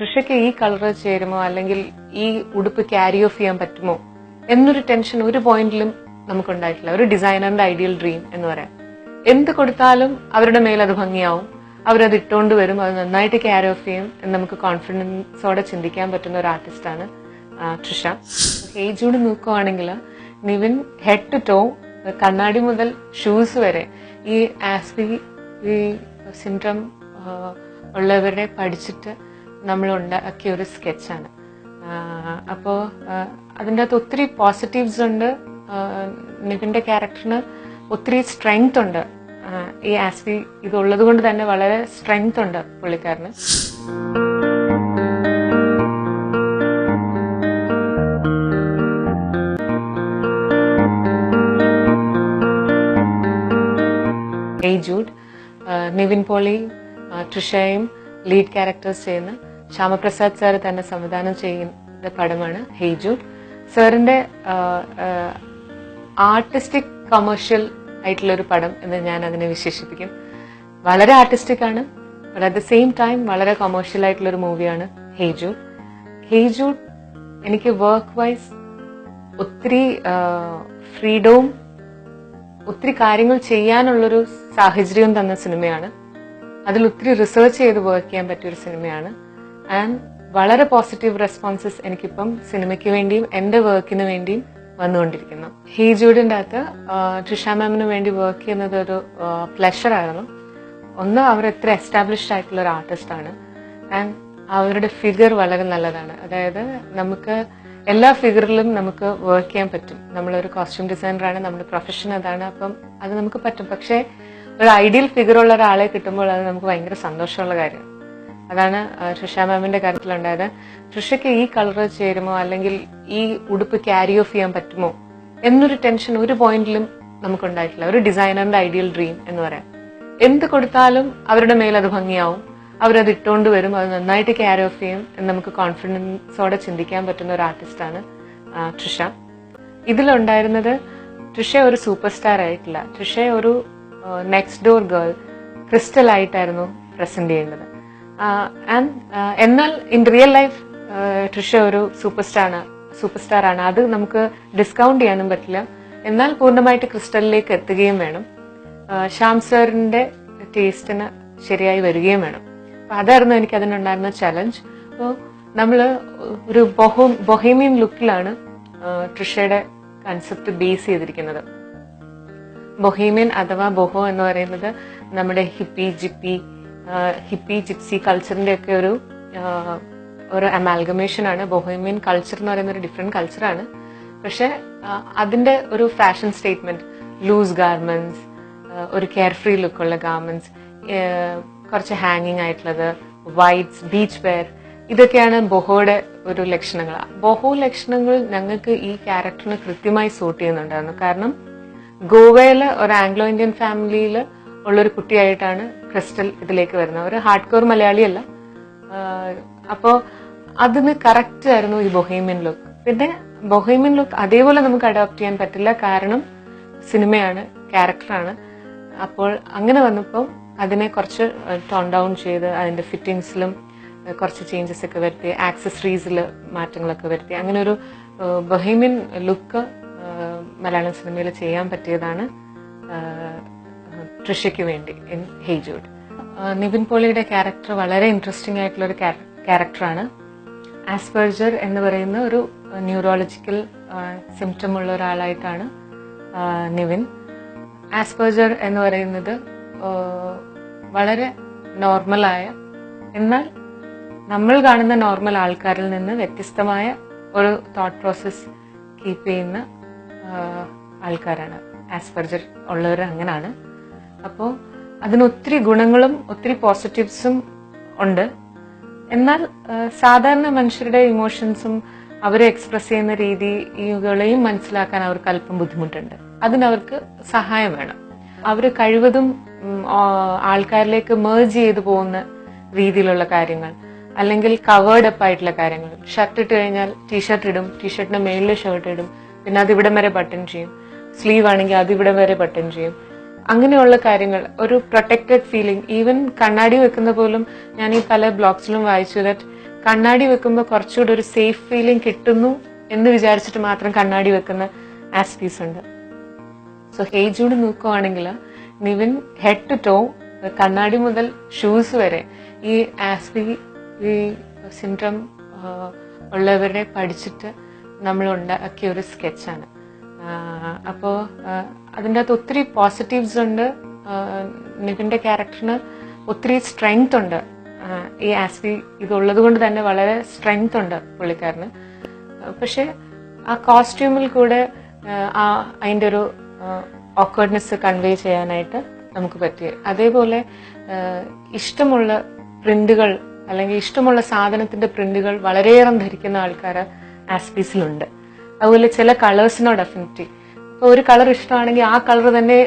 തൃഷയ്ക്ക് ഈ കളർ ചേരുമോ? അല്ലെങ്കിൽ ഈ ഉടുപ്പ് ക്യാരി ഓഫ് ചെയ്യാൻ പറ്റുമോ? എന്നൊരു ടെൻഷൻ ഒരു പോയിന്റിലും നമുക്കുണ്ടായിട്ടില്ല. ഒരു ഡിസൈനറിന്റെ ഐഡിയൽ ഡ്രീം എന്ന് പറയാം. എന്ത് കൊടുത്താലും അവരുടെ മേൽ അത് ഭംഗിയാവും. അവരത് ഇട്ടുകൊണ്ട് വരും. അത് നന്നായിട്ട് ക്യാരി ഓഫ് ചെയ്യും എന്ന് നമുക്ക് കോൺഫിഡൻസോടെ ചിന്തിക്കാൻ പറ്റുന്ന ഒരു ആർട്ടിസ്റ്റാണ് ട്രിഷ ഏജോട് നോക്കുവാണെങ്കിൽ നിവിൻ ഹെഡ് ടു ടോ കണ്ണാടി മുതൽ ഷൂസ് വരെ ഈ ആസ്പി ഈ സിൻഡ്രം ഉള്ളവരെ പഠിച്ചിട്ട് നമ്മൾ ഉണ്ടാക്കിയ ഒരു സ്കെച്ചാണ് അപ്പോൾ അതിന്റെ അകത്ത് ഒത്തിരി പോസിറ്റീവ്സ് ഉണ്ട്. നിവിന്റെ ക്യാരക്ടറിന് ഒത്തിരി സ്ട്രെങ്ത് ഉണ്ട്. ഈ ആസ്പി ഇതുള്ളത് കൊണ്ട് തന്നെ വളരെ സ്ട്രെങ്ത് ഉണ്ട് പുള്ളിക്കാരന്. ജൂഡ് നിവിൻ പോളി ട്രിഷയും ലീഡ് ക്യാരക്ടേഴ്സ് ചെയ്യുന്ന ശ്യാമപ്രസാദ് സാർ തന്നെ സംവിധാനം ചെയ്യുന്ന പടമാണ് ഹെയ്ജു സാറിന്റെ ആർട്ടിസ്റ്റിക് കമേഴ്ഷ്യൽ ആയിട്ടുള്ള ഒരു പടം എന്ന് ഞാൻ അതിനെ വിശേഷിപ്പിക്കും. വളരെ ആർട്ടിസ്റ്റിക് ആണ് but at the same time വളരെ കൊമേഴ്ഷ്യൽ ആയിട്ടുള്ള ഒരു മൂവിയാണ് ഹെയ്ജു ഹെയ്ജു എനിക്ക് വർക്ക് വൈസ് ഒത്തിരി ഫ്രീഡവും ഒത്തിരി കാര്യങ്ങൾ ചെയ്യാനുള്ളൊരു സാഹചര്യവും തന്ന സിനിമയാണ്. അതിൽ ഒത്തിരി റിസർച്ച് ചെയ്ത് വർക്ക് ചെയ്യാൻ പറ്റിയൊരു സിനിമയാണ്. ആൻഡ് വളരെ പോസിറ്റീവ് റെസ്പോൺസസ് എനിക്കിപ്പം സിനിമയ്ക്ക് വേണ്ടിയും എന്റെ വർക്കിന് വേണ്ടിയും വന്നുകൊണ്ടിരിക്കുന്നു. ഹീ ജൂഡിന്റെ അകത്ത് ട്രിഷ മാമിന് വേണ്ടി വർക്ക് ചെയ്യുന്നത് ഒരു പ്ലഷർ ആയിരുന്നു. ഒന്ന് അവർ എത്ര എസ്റ്റാബ്ലിഷ്ഡ് ആയിട്ടുള്ള ഒരു ആർട്ടിസ്റ്റ് ആണ്. ആൻഡ് അവരുടെ ഫിഗർ വളരെ നല്ലതാണ്. അതായത് നമുക്ക് എല്ലാ ഫിഗറിലും നമുക്ക് വർക്ക് ചെയ്യാൻ പറ്റും. നമ്മളൊരു കോസ്റ്റ്യൂം ഡിസൈനറാണ് നമ്മുടെ പ്രൊഫഷൻ അതാണ് അപ്പം അത് നമുക്ക് പറ്റും. പക്ഷേ ഒരു ഐഡിയൽ ഫിഗർ ഉള്ള ഒരാളെ കിട്ടുമ്പോൾ അത് നമുക്ക് ഭയങ്കര സന്തോഷമുള്ള കാര്യമാണ്. അതാണ് ഷുഷ മാമിന്റെ കാര്യത്തിലുണ്ടായത്. ഷുഷയ്ക്ക് ഈ കളർ ചേരുമോ അല്ലെങ്കിൽ ഈ ഉടുപ്പ് ക്യാരി ഓഫ് ചെയ്യാൻ പറ്റുമോ എന്നൊരു ടെൻഷൻ ഒരു പോയിന്റിലും നമുക്കുണ്ടായിട്ടില്ല. ഒരു ഡിസൈനറിന്റെ ഐഡിയൽ ഡ്രീം എന്ന് പറയാം. എന്ത് കൊടുത്താലും അവരുടെ മേൽ അത് ഭംഗിയാവും. അവരത് ഇട്ടുകൊണ്ട് വരും അത് നന്നായിട്ട് ക്യാരി ഓഫ് ചെയ്യും എന്ന് നമുക്ക് കോൺഫിഡൻസോടെ ചിന്തിക്കാൻ പറ്റുന്ന ഒരു ആർട്ടിസ്റ്റാണ് ട്രിഷ ഇതിലുണ്ടായിരുന്നത് ട്രിഷ ഒരു സൂപ്പർ സ്റ്റാർ ആയിട്ടില്ല. ട്രിഷ ഒരു നെക്സ്റ്റ് ഡോർ ഗേൾ ക്രിസ്റ്റൽ ആയിട്ടായിരുന്നു പ്രസന്റ് ചെയ്യേണ്ടത് ആൻഡ് എന്നാൽ ഇൻ റിയൽ ലൈഫ് ട്രിഷ ഒരു സൂപ്പർ സ്റ്റാർ സൂപ്പർ സ്റ്റാർ ആണ് അത് നമുക്ക് ഡിസ്കൗണ്ട് ചെയ്യാനും പറ്റില്ല. എന്നാൽ പൂർണമായിട്ട് ക്രിസ്റ്റലിലേക്ക് എത്തുകയും വേണം. ശ്യാം സാറിന്റെ ടേസ്റ്റിന് ശരിയായി വരികയും വേണം. അപ്പൊ അതായിരുന്നു എനിക്ക് അതിനുണ്ടായിരുന്ന ചലഞ്ച് അപ്പോൾ നമ്മൾ ഒരു ബൊഹോ ബൊഹേമിയൻ ലുക്കിലാണ് ട്രിഷയുടെ കൺസെപ്റ്റ് ബേസ് ചെയ്തിരിക്കുന്നത്. ബൊഹേമിയൻ അഥവാ ബൊഹോ എന്ന് പറയുന്നത് നമ്മുടെ ഹിപ്പി ജിപ്പി ഹിപ്പി ജിപ്സി കൾച്ചറിന്റെ ഒക്കെ ഒരു ഒരു അമാൽഗമേഷൻ ആണ് ബൊഹേമിയൻ കൾച്ചർ എന്ന് പറയുന്ന ഒരു ഡിഫറെന്റ് കൾച്ചറാണ് പക്ഷെ ആ, അതിന്റെ ഒരു ഫാഷൻ സ്റ്റേറ്റ്മെന്റ് ലൂസ് ഗാർമെന്റ്സ് ഒരു കെയർ ഫ്രീ ലുക്കുള്ള ഗാർമെന്റ്സ് കുറച്ച് ഹാങ്ങിങ് ആയിട്ടുള്ളത് വൈറ്റ്സ് ബീച്ച് വെയർ ഇതൊക്കെയാണ് ബൊഹോയുടെ ഒരു ലക്ഷണങ്ങൾ. ബൊഹോ ലക്ഷണങ്ങൾ ഞങ്ങൾക്ക് ഈ ക്യാരക്ടറിന് കൃത്യമായി സൂട്ട് ചെയ്യുന്നുണ്ടായിരുന്നു. കാരണം ഗോവയിലെ ഒരു ആംഗ്ലോ ഇന്ത്യൻ ഫാമിലിയിൽ ഉള്ളൊരു കുട്ടിയായിട്ടാണ് ക്രിസ്റ്റൽ ഇതിലേക്ക് വരുന്ന ഒരു ഹാർഡ് കോർ മലയാളിയല്ല. അപ്പോൾ അപ്പോ അതിന് കറക്റ്റ് ആയിരുന്നു ഈ ബൊഹേമിയൻ ലുക്ക് പിന്നെ ബൊഹേമിയൻ ലുക്ക് അതേപോലെ നമുക്ക് അഡോപ്റ്റ് ചെയ്യാൻ പറ്റില്ല. കാരണം സിനിമയാണ് ക്യാരക്ടറാണ് അപ്പോൾ അങ്ങനെ വന്നപ്പോൾ അതിനെ കുറച്ച് ടോൺ ഡൗൺ ചെയ്ത് അതിന്റെ ഫിറ്റിങ്സിലും കുറച്ച് ചേഞ്ചസ് ഒക്കെ വരുത്തി ആക്സസറീസിൽ മാറ്റങ്ങളൊക്കെ വരുത്തി. അങ്ങനെ ഒരു ബൊഹേമിയൻ ലുക്ക് മലയാളം സിനിമയിൽ ചെയ്യാൻ പറ്റിയതാണ്. ട്രിഷയ്ക്ക് വേണ്ടി ഇൻ ഹേജൂഡ് നിവിൻ പോളിയുടെ ക്യാരക്ടർ വളരെ ഇൻട്രസ്റ്റിംഗ് ആയിട്ടുള്ള ഒരു ക്യാരക്ടറാണ്. ആസ്പെർജർ എന്ന് പറയുന്ന ഒരു ന്യൂറോളജിക്കൽ സിംറ്റം ഉള്ള ഒരാളായിട്ടാണ് നിവിൻ. ആസ്പെർജർ എന്ന് പറയുന്നത് വളരെ നോർമലായ എന്നാൽ നമ്മൾ കാണുന്ന നോർമൽ ആൾക്കാരിൽ നിന്ന് വ്യത്യസ്തമായ ഒരു തോട്ട് പ്രോസസ് കീപ്പ് ചെയ്യുന്ന ആൾക്കാരാണ്. ആസ്പെർജർ ഉള്ളവർ അങ്ങനെയാണ് അപ്പോൾ അതിന് ഒത്തിരി ഗുണങ്ങളും ഒത്തിരി പോസിറ്റീവ്സും ഉണ്ട്. എന്നാൽ സാധാരണ മനുഷ്യരുടെ ഇമോഷൻസും അവരെ എക്സ്പ്രസ് ചെയ്യുന്ന രീതികളെയും മനസ്സിലാക്കാൻ അവർക്ക് അല്പം ബുദ്ധിമുട്ടുണ്ട്. അതിനവർക്ക് സഹായം വേണം. അവർ കഴിവതും ആൾക്കാരിലേക്ക് മേർജ് ചെയ്തു പോകുന്ന രീതിയിലുള്ള കാര്യങ്ങൾ അല്ലെങ്കിൽ കവേർഡ് അപ്പ് ആയിട്ടുള്ള കാര്യങ്ങൾ. ഷർട്ട് ഇട്ട് കഴിഞ്ഞാൽ ടീഷർട്ട് ഇടും ടീഷർട്ടിന് മേളിൽ ഷർട്ട് ഇടും പിന്നെ അത് ഇവിടം വരെ ബട്ടൺ ചെയ്യും. സ്ലീവ് ആണെങ്കിൽ അത് ഇവിടം വരെ ബട്ടൺ ചെയ്യും. അങ്ങനെയുള്ള കാര്യങ്ങൾ ഒരു പ്രൊട്ടക്റ്റഡ് ഫീലിംഗ് ഈവൻ കണ്ണാടി വെക്കുന്ന പോലും ഞാൻ ഈ പല ബ്ലോഗ്സിലും വായിച്ചു ദാറ്റ് കണ്ണാടി വെക്കുമ്പോൾ കുറച്ചുകൂടെ ഒരു സേഫ് ഫീലിംഗ് കിട്ടുന്നു എന്ന് വിചാരിച്ചിട്ട് മാത്രം കണ്ണാടി വെക്കുന്ന ആസ്പീസ് ഉണ്ട്. സോ ഹേജൂഡ് നോക്കുവാണെങ്കിൽ നിവിൻ ഹെഡ് ടു ടോ കണ്ണാടി മുതൽ ഷൂസ് വരെ ഈ ആസ്പി ഈ സിൻഡ്രം ഉള്ളവരെ പഠിച്ചിട്ട് നമ്മൾ ഉണ്ടാക്കിയ ഒരു സ്കെച്ചാണ് അപ്പോൾ അതിന്റെ അകത്ത് ഒത്തിരി പോസിറ്റീവ്സ് ഉണ്ട്. നിവിന്റെ ക്യാരക്ടറിന് ഒത്തിരി സ്ട്രെങ്ത് ഉണ്ട്. ഈ ആസ്പി ഇതുള്ളത് കൊണ്ട് തന്നെ വളരെ സ്ട്രെങ്ത് ഉണ്ട് പുള്ളിക്കാരന്. പക്ഷെ ആ കോസ്റ്റ്യൂമിൽ കൂടെ ആ, അതിന്റെ ഒരു ഓക്വേർഡ്നെസ് കൺവേ ചെയ്യാനായിട്ട് നമുക്ക് പറ്റി. അതേപോലെ ഇഷ്ടമുള്ള പ്രിന്റുകൾ അല്ലെങ്കിൽ ഇഷ്ടമുള്ള സാധനത്തിന്റെ പ്രിന്റുകൾ വളരെയേറെ ധരിക്കുന്ന ആൾക്കാർ ആസ്പീസിലുണ്ട് അതുപോലെ ചില കളേഴ്സിനോട് അഫിനിറ്റി ഒരു കളർ ഇഷ്ടമാണെങ്കിൽ ആ കളർ തന്നെ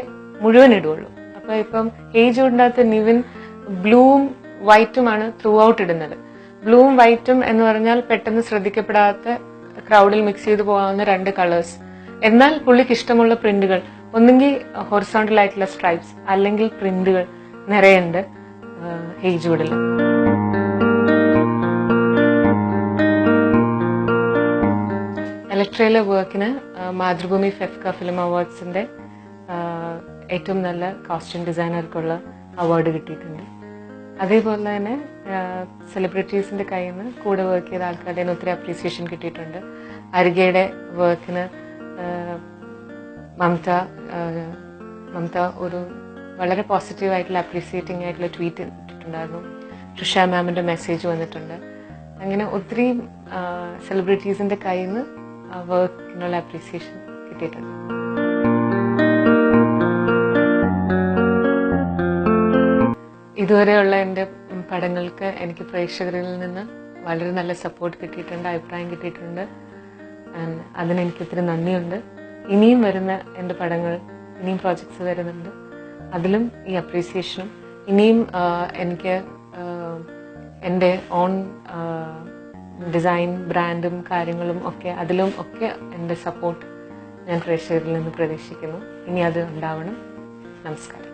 മുഴുവൻ ഇടുള്ളൂ അപ്പൊ ഇപ്പം ഏജ് ഉണ്ടാത്ത നിവിൻ ബ്ലൂവും വൈറ്റുമാണ് ത്രൂ ഔട്ട് ഇടുന്നത്. ബ്ലൂവും വൈറ്റും എന്ന് പറഞ്ഞാൽ പെട്ടെന്ന് ശ്രദ്ധിക്കപ്പെടാത്ത ക്രൗഡിൽ മിക്സ് ചെയ്ത് പോകാവുന്ന രണ്ട് കളേഴ്സ് എന്നാൽ പുള്ളിക്ക് ഇഷ്ടമുള്ള പ്രിന്റുകൾ ഒന്നെങ്കിൽ ഹൊറിസോണ്ടൽ ആയിട്ടുള്ള സ്ട്രൈപ്സ് അല്ലെങ്കിൽ പ്രിന്റുകൾ നിറയുണ്ട് ഹേജൂഡിൽ ഇലക്ട്രയിലെ വർക്കിന് മാതൃഭൂമി ഫെഫ്ക ഫിലിം അവാർഡ്സിന്റെ ഏറ്റവും നല്ല കോസ്റ്റ്യൂം ഡിസൈനർക്കുള്ള അവാർഡ് കിട്ടിയിട്ടുണ്ട്. അതേപോലെ തന്നെ സെലിബ്രിറ്റീസിന്റെ കയ്യിൽ നിന്ന് കൂടെ വർക്ക് ചെയ്ത ആൾക്കാരുടെ ഒത്തിരി അപ്രീസിയേഷൻ കിട്ടിയിട്ടുണ്ട്. അരികയുടെ വർക്കിന് മമത മമത ഒരു വളരെ പോസിറ്റീവായിട്ടുള്ള അപ്രീസിയേറ്റിംഗ് ആയിട്ടുള്ള ട്വീറ്റ് ഇട്ടിട്ടുണ്ടായിരുന്നു. ട്രിഷ മാമിന്റെ മെസ്സേജ് വന്നിട്ടുണ്ട്. അങ്ങനെ ഒത്തിരി സെലിബ്രിറ്റീസിന്റെ കയ്യിൽ നിന്ന് വർക്കിനുള്ള അപ്രീസിയേഷൻ കിട്ടിയിട്ടുണ്ട്. ഇതുവരെയുള്ള എന്റെ പടങ്ങൾക്ക് എനിക്ക് പ്രേക്ഷകരിൽ നിന്ന് വളരെ നല്ല സപ്പോർട്ട് കിട്ടിയിട്ടുണ്ട് അഭിപ്രായം കിട്ടിയിട്ടുണ്ട്. ആൻഡ് അതിന് എനിക്ക് ഒത്തിരി നന്ദിയുണ്ട്. ഇനിയും വരുന്ന എന്റെ പടങ്ങൾ ഇനിയും പ്രോജക്ട്സ് വരുന്നുണ്ട്. അതിലും ഈ അപ്രീസിയേഷനും ഇനിയും എനിക്ക് എന്റെ ഓൺ ഡിസൈൻ ബ്രാൻഡും കാര്യങ്ങളും ഒക്കെ അതിലും ഒക്കെ എന്റെ സപ്പോർട്ട് ഞാൻ പ്രേക്ഷകരിൽ നിന്ന് പ്രതീക്ഷിക്കുന്നു. ഇനി അത് ഉണ്ടാവണം. നമസ്കാരം.